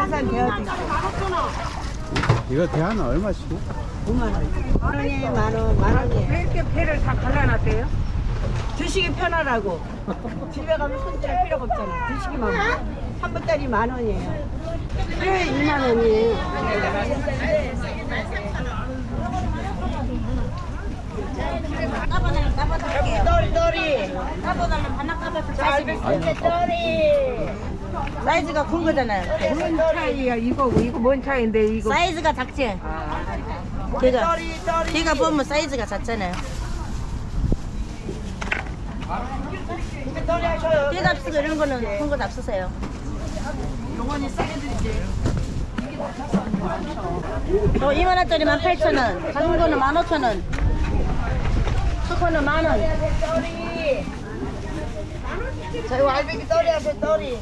반산 되어지 이거 대하는 얼마씩? 5만 원. 만 원이에요, 만 원, 만 원이에요. 왜 이렇게 배를 다 갈라놨대요? 드시기 편하라고. 집에 가면 손질할 필요가 없잖아. 드시기만 하면. 한 보따리 만 원이에요. 왜 2만 원이에요? 떨이, 떨이. 까봐달라 반납 까봐서 자, 알겠습니다. 떨이. 사이즈가 큰 거잖아요 뭔 차이야, 이거고. 이거 뭔 차이인데, 이거. 사이즈가 작지? 걔가 떨이, 떨이. 걔가 보면 사이즈가 작잖아요 떨이 하셔요. 걔가 없으고 이런 거는 큰거 잡수세요 어, 2만 원짜리 18,000원 작은 거는 15,000원 수코는 만원 이거 알배기 떨이 하세요, 떨이.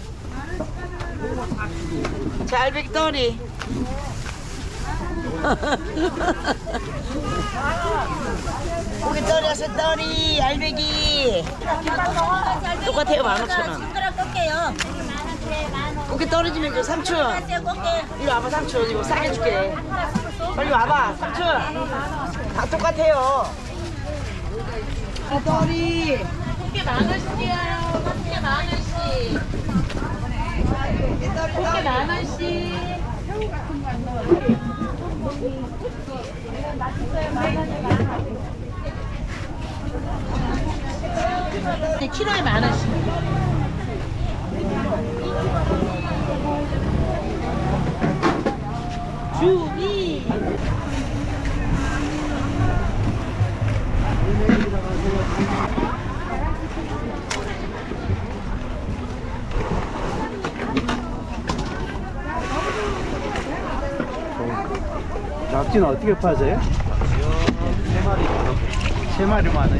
자, 알배기 떨이. 고기 하세요, 떨이. 알배기. 똑같아요, 15,000원. 손가락 꺾게요 고기 떨어지면 줘, 삼촌. 이리 와봐, 삼촌. 이거 싸게 줄게. 빨리 와봐, 삼촌. 다 똑같아요. 아, 떨이. 꺾게 만 원씩이에요 꺾게 만 원씩 꺾게 만 원씩 네, 키로에 만 원씩. 주비. 낙지는 어떻게 파세요? 세 마리. 세 마리 만 원,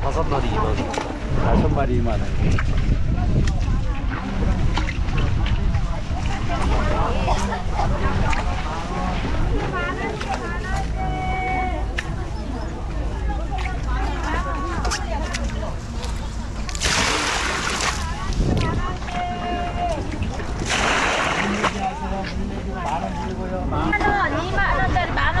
다섯 마리 2만 원. 다섯 마리 만 원. 만 원, 2만 원짜리 만 원.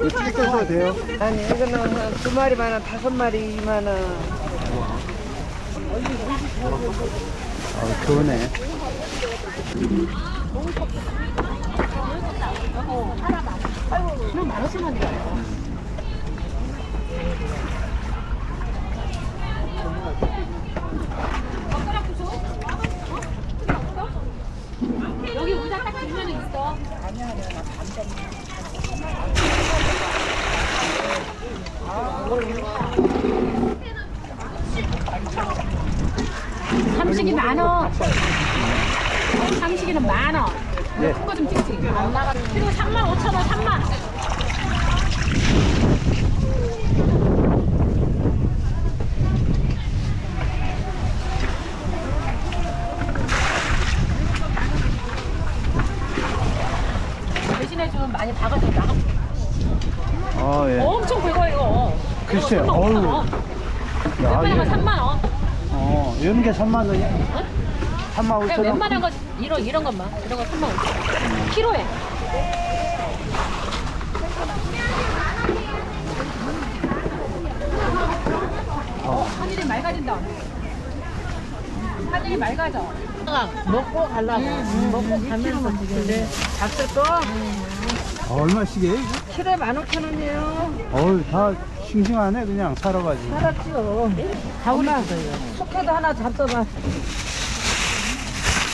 어떻게 써도 돼요? 아니 이거는 한두 마리만 원, 다섯 마리만 원. 어, 그러네. 여기 의자 딱 뒷면에 있어. 삼식이 만 원. 삼식이는 만 원. 네. 큰거 좀 찍지. 그리고 3만 5천 원, 3만. 대신에 좀 많이 박아서 나가. 어, 예. 엄청 굵어 이거. 3만 5천 어우. 원. 야, 웬만하면 이거, 3만 원. 어, 이런 게 3만 원이야? 3만 그냥 5천 원? 웬만한 거 이런 이런 것만 이런 거 3만 5천 원. 키로에. 어, 하늘이 맑아진다. 하늘이 맑아져. 먹고 가려고. 먹고 가면서 지금. 잡술 거? 어, 얼마씩이에요? 키로에 만 오천 원이에요. 어우, 다 싱싱하네, 그냥 살아가지고. 살았지요. 엄마, 숙회도 하나 잡숴봐.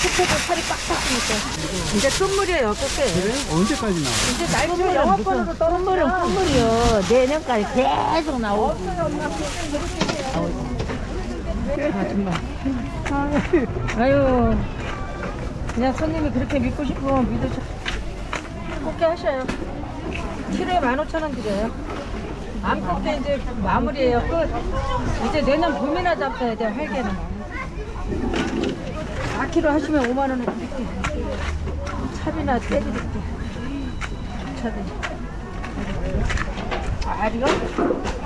숲에도 살이 빡빡 찌니까. 이제 끝물이에요, 끝에. 그래? 언제까지 나와? 이제 날씨가 영업권으로 선물은 선물이요. 내년까지 계속 나오고. 아유, 그냥 손님이 그렇게 믿고 싶으면 믿으셔. 뽑게 하셔요. 키로에 15,000원 드려요. 안 뽑게 이제 마무리예요. 끝. 이제 내년 봄이나 잡숴야 돼, 활개는. 4kg 하시면 5만원에 드릴게. 차비나 떼드릴게. 차비. 알이요?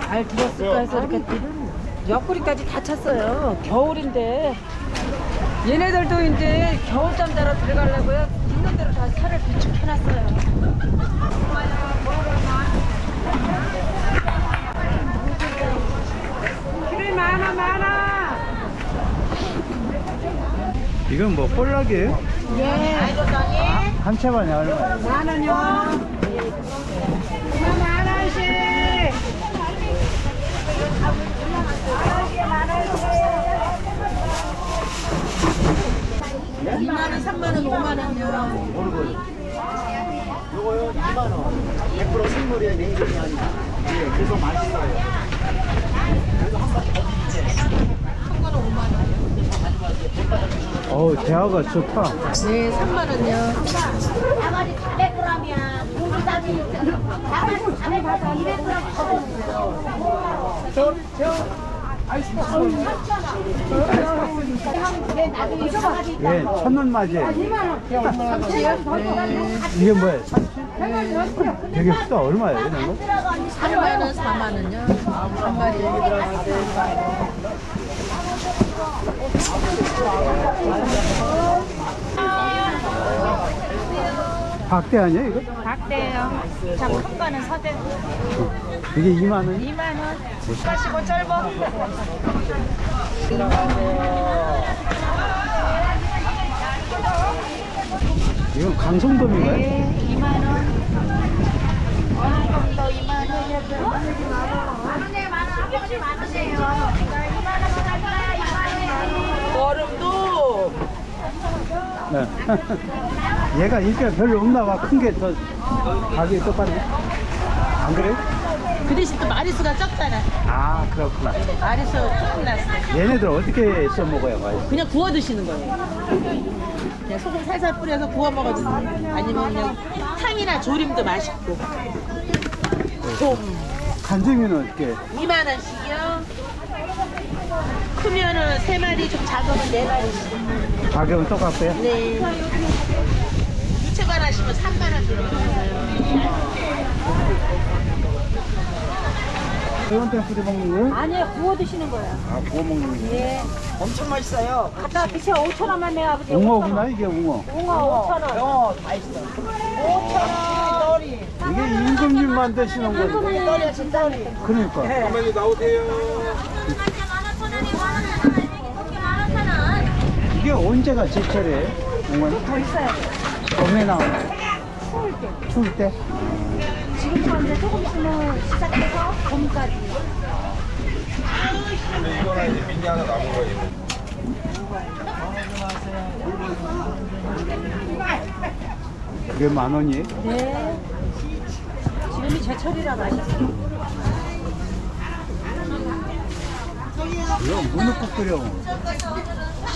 알 들었을까 해서 이렇게 옆구리까지 다 찼어요. 겨울인데. 얘네들도 이제 겨울잠 자러 들어가려고요. 있는 대로 다 차를 비축해놨어요. 길이 많아 많아. 이건 뭐 볼락이에요? 네. 한 채반에 얼마예요? 만 원요. 만 원씩. 2만원, 3만원, 5만원요. 요거요 2만 원 100% 생물이에요 냉동이 아니고 예, 그래서 맛있어요 어우 대하가 좋다 네, 3만원요. 나머지 400g이야. 고기. 나머지 400g, 200g 더 예, 천원 맞이에요 이게 뭐예요? 되게 크다 얼마예요 이런 거? 3만원, 4만원요. 한 마리. 박대 아니야 이거? 박대요. 자, 큰 거는 서대 이게 2만 원? 2만 원. 마시고 짧아. 이건 강성돔인가요? 네, 2만원. 더 2만 원. 얼음도 네. 얘가 인기가 별로 없나 봐. 큰 게 더 가격이 똑같네. 안 그래요? 그 대신 또 마리수가 적잖아. 아, 그렇구나. 마리수 조금 났어. 얘네들 어떻게 써 먹어요, 맛있어? 그냥 구워 드시는 거예요. 그냥 소금 살살 뿌려서 구워 먹어도 아니면 그냥 탕이나 조림도 맛있고. 좀 간증이는 어떻게? 2만 원씩이요. 크면 은세 마리, 좀 작으면 네 마리씩. 가격은 똑같고요. 네. 유채관 하시면 3만 원 들어가요. 매운탕 뿌려 먹는 거예요? 아니에요 구워 드시는 거예요. 아, 구워 먹는 거예요. 예. 엄청 맛있어요. 갖다 드셔 5천 원만 내요 아버지. 웅어구나, 이게 웅어. 붕어 5천 원. 어 맛있어. 5천 원. 떨이. 이게 임금님 만 드시는 거예요. 떨이야 진떨이. 그러니까. 이 언제가 제철이에요? 웅어는? 더 있어요. 봄에 나오는 추울 때. 추울 때? 지금 이제 조금 있으면 시작해서 봄까지. 그게 만 원이에요? 네. 지금이 제철이라 맛있어요. 이거 무릎국 끓여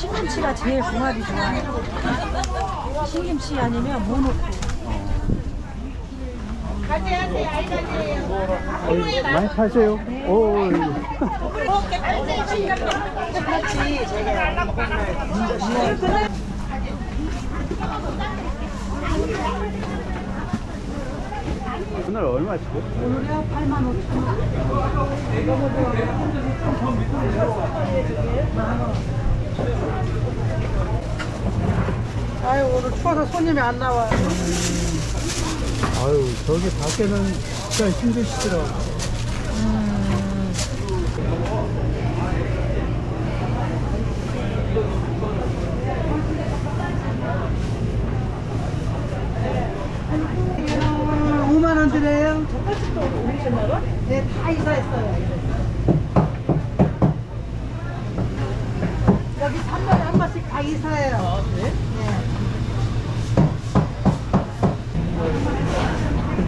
신김치가 제일 궁합이 좋아요. 신김치 아니면 무넣고 어이, 많이 파세요? 오, 오늘 얼마 주고? 오늘요 8만 5천 원. 아유 오늘 추워서 손님이 안 나와요. 아유, 저기 밖에는 진짜 힘드시더라고. 음, 5만 원 드려요. 네, 다 이사했어요. 여기 3달에 한 번씩 다 이사해요. 아, 네?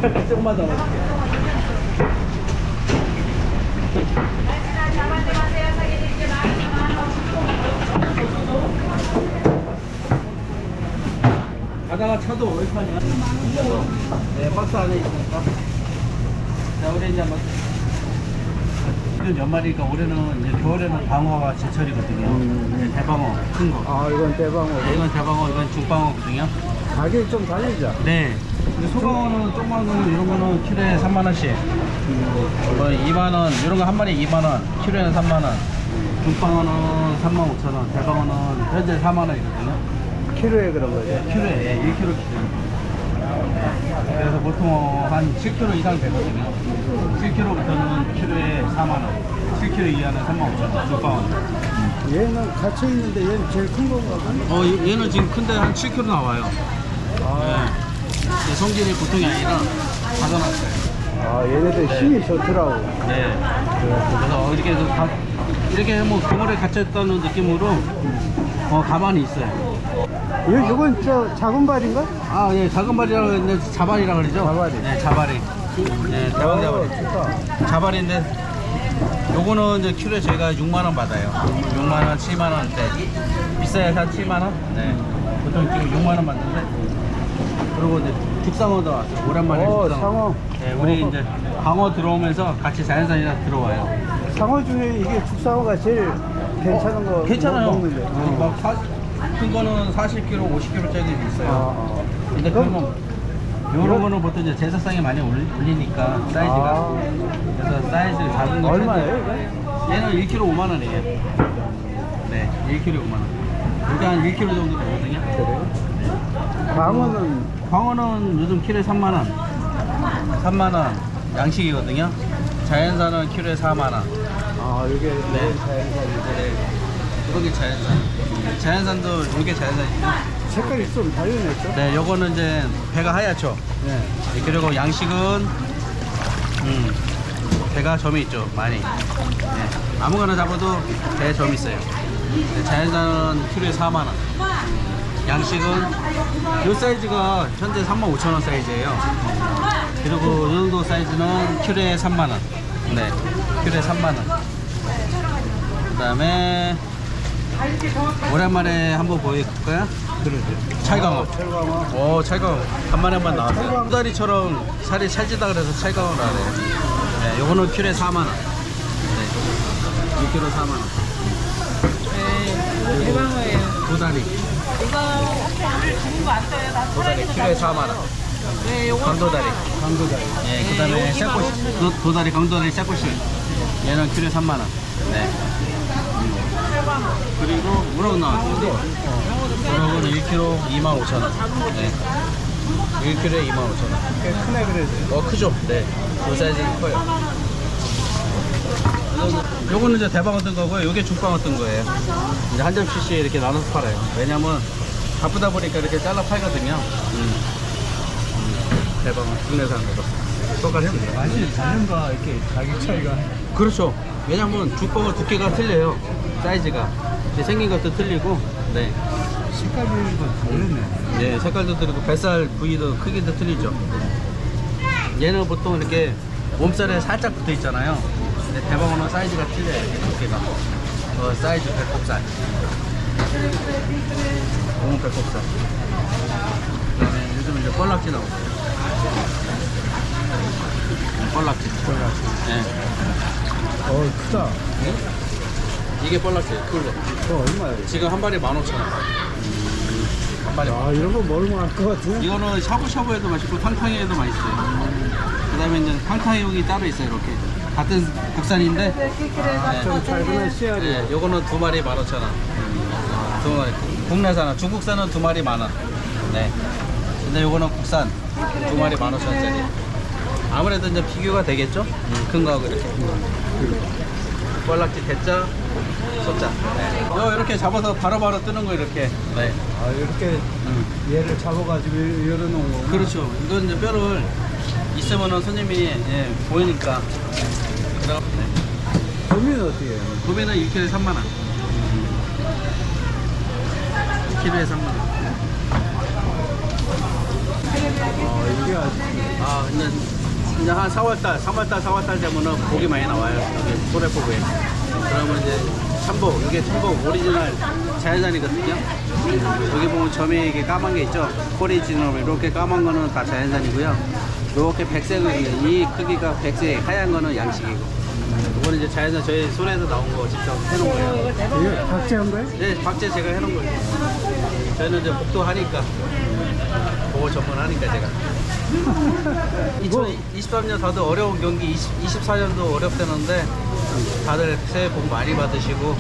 네. 조금만 더. 가다가 차도 오래 타냐? 네, 박스 안에 있으니까. 자, 우리 이제 막. 이건 연말이니까 올해는 이제 겨울에는 방어가 제철이거든요. 음. 네, 대방어, 큰 거. 아 이건 대방어. 네, 이건 대방어, 이건 중방어거든요. 가격이 좀 다르죠? 네. 근데 소방어는 조그만 거는 이런 거는 키로에 3만 원씩. 뭐 2만 원, 이런 거 한 마리 2만 원, 키로에는 3만 원. 중방어는 3만 5천 원, 대방어는 현재 4만 원이거든요. 키로에 그런 거죠? 키로에 1kg 기준. 그래서 보통 한 7kg 이상 되거든요. 7kg부터는 키로에 4만 원, 7kg 이하는 3만 5천 원, 중방어. 얘는 갇혀 있는데 얘는 제일 큰 건가 봐. 어, 얘- 얘는 지금 큰데 한 7kg 나와요. 아, 네. 성질이 보통이 아니라 가져놨어요. 아 얘네들 힘이 좋더라고. 네. 그래서 이렇게 해서 가, 이렇게 뭐 그물에 갇혔다는 느낌으로 어, 가만히 있어요. 이 이건 저 작은 발인가? 아, 예, 작은 발이라고 했는데 자발이라고 그러죠? 자발이. 네, 자발이. 네, 대왕 자발이. 자발인데 요거는 이제 키로에 저희가 6만 원 받아요. 6만 원, 7만 원 대. 비싸야 한 7만 원? 네. 보통 지금 6만 원 받는데. 그리고 이제 죽상어도 왔어요. 오랜만에 어, 죽상어. 상어. 네, 우리 이제 방어 들어오면서 같이 자연산이랑 들어와요. 상어 중에 이게 죽상어가 제일 괜찮은 거 괜찮아요. 먹는데. 어. 막 사, 큰 거는 40kg, 50kg짜리도 있어요. 아, 근데 그럼- 그러면 요런 거는 보통 이제 제사상에 많이 올리, 올리니까 사이즈가 아. 그래서 사이즈 작은 거 얼마예요? 얘는 1kg 5만 원이에요. 네, 1kg 5만 원. 이게 한 1kg 정도 되거든요. 그래요? 광어는 광어는 요즘 키로에 3만 원. 3만 원 양식이거든요. 자연산은 키로에 4만 원. 아 이게 네. 네. 이게 자연산. 자연산도 이게 자연산이죠. 색깔이 좀 다르네 또. 네, 요거는 이제 배가 하얗죠. 네. 네, 그리고 양식은 음, 배가 점이 있죠 많이 네, 아무거나 잡아도 배에 점이 있어요 네, 자연산은 키로에 4만 원 양식은 이 사이즈가 현재 35,000원 사이즈예요 그리고 이 정도 사이즈는 키로에 3만원 네 키로에 3만원 그 다음에 오랜만에 한번 보여줄까요? 그러죠 찰강어. 오 찰강 간만에 한번 나왔어요. 두다리처럼 살이 찰지다 그래서 찰강을 하네요. 네 요거는 킬로에 4만원. 네 6kg 4만원. 네 대방어예요. 두다리. 이거 오늘 거안 나 두다리 킬로에 4만원. 네 요거 강도다리. 강도다. 예, 그 다음에 쇠꼬시. 도, 도다리 강도다리 쇠꼬시. 얘는 킬로에 3만원. 네 그리고 우럭 나왔어요 우럭은 1kg 25,000원 네 1kg에 25,000원 꽤 크네 그래도. 어 크죠? 네. 이 사이즈는 커요. 요거는 이제 대방어 뜬 거고요. 요게 죽방어 뜬 거예요. 이제 한 점씩 이렇게 나눠서 팔아요. 왜냐면 바쁘다 보니까 이렇게 잘라 팔거든요. 음. 음, 대방어 국내산으로. 똑같이 하면 돼요. 맛이 다른가 이렇게 가격 차이가. 그렇죠. 왜냐면 죽방어 두께가 틀려요. 사이즈가. 이제 생긴 것도 틀리고. 네. 색깔이 좀 다르네. 예, 색깔도 틀리고 뱃살 부위도 크기도 틀리죠. 얘는 보통 이렇게 몸살에 살짝 붙어 있잖아요. 근데 대방어는 사이즈가 틀려요. 이렇게 두께가. 어, 사이즈 배꼽살. 몸 배꼽살. 그다음에 요즘 이제 뻘락지 나오고. 뻘락지. 뻘락지. 예. 어 크다. 이게 뻘락지. 큰 거. 저 얼마예요? 지금 한 마리 15,000원. 한 마리 아 이런 거 먹을만할 것 같은데. 이거는 샤브샤브에도 맛있고 탕탕이에도 맛있어요. 그다음에 이제 탕탕이용이 따로 있어요. 이렇게 같은 국산인데, 좀 짧은 씨알이. 네, 요거는 두 마리 15,000원. 두 마리 국내산은 중국산은 두 마리 만 원. 네. 근데 요거는 국산 두 마리 15,000원짜리. 아무래도 이제 비교가 되겠죠? 음, 큰 거하고 이렇게. 뻘락지 대자, 소자. 네. 요 이렇게 잡아서 바로바로 뜨는 거 이렇게. 네. 아 이렇게 얘를 잡아가지고 열어놓은 거. 그렇죠. 이건 이제 뼈를 있으면은 손님이 예, 보이니까. 그럼 네. 범위는 어떻게 해요? 도매는 1kg에 3만 원. 1kg에 3만 원. 아 이게 아주 아, 근데 이제 한 4월달, 3월달, 4월달 되면은 고기 많이 나와요. 여기 소래포구에. 그러면 이제 참복, 이게 참복 오리지널 자연산이거든요. 여기 보면 점에 이게 까만 게 있죠. 오리지널 이렇게 까만 거는 다 자연산이고요. 이렇게 백색은 이 크기가 백색, 하얀 거는 양식이고. 이거는 이제 자연산 저희 손에서 나온 거 직접 해놓은 거예요. 이게 박제한 거예요? 네, 박제 제가 해놓은 거예요. 저희는 이제 복도 하니까. 그거 전문하니까 제가. 2023년 다들 어려운 경기, 20, 24년도 어렵다는데 다들 새해 복 많이 받으시고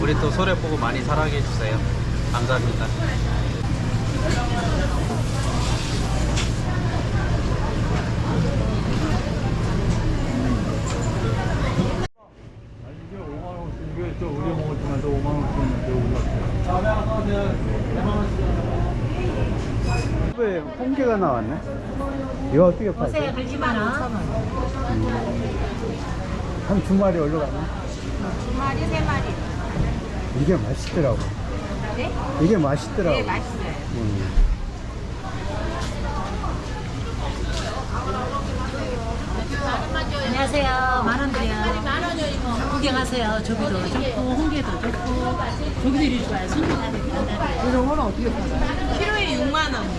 우리 또 소래 보고 많이 사랑해 주세요. 감사합니다. 이게 5만 원씩 이게 저 우리 먹을 때만 도 5만 원씩인데 올랐어요. 왜 홍게가 나왔네? 이거 어떻게 팔죠? 걸지 마라. 한두 마리 올라가네. 두 마리, 세 마리. 이게 맛있더라고. 네? 이게 맛있더라고. 네, 맛있어요. 음. 안녕하세요. 만원 드려요. 구경하세요. 저기도 좋고 홍게도 좋고 저기들이 좋아요. 손님 이런 거는 어떻게 팔아요? 하나만.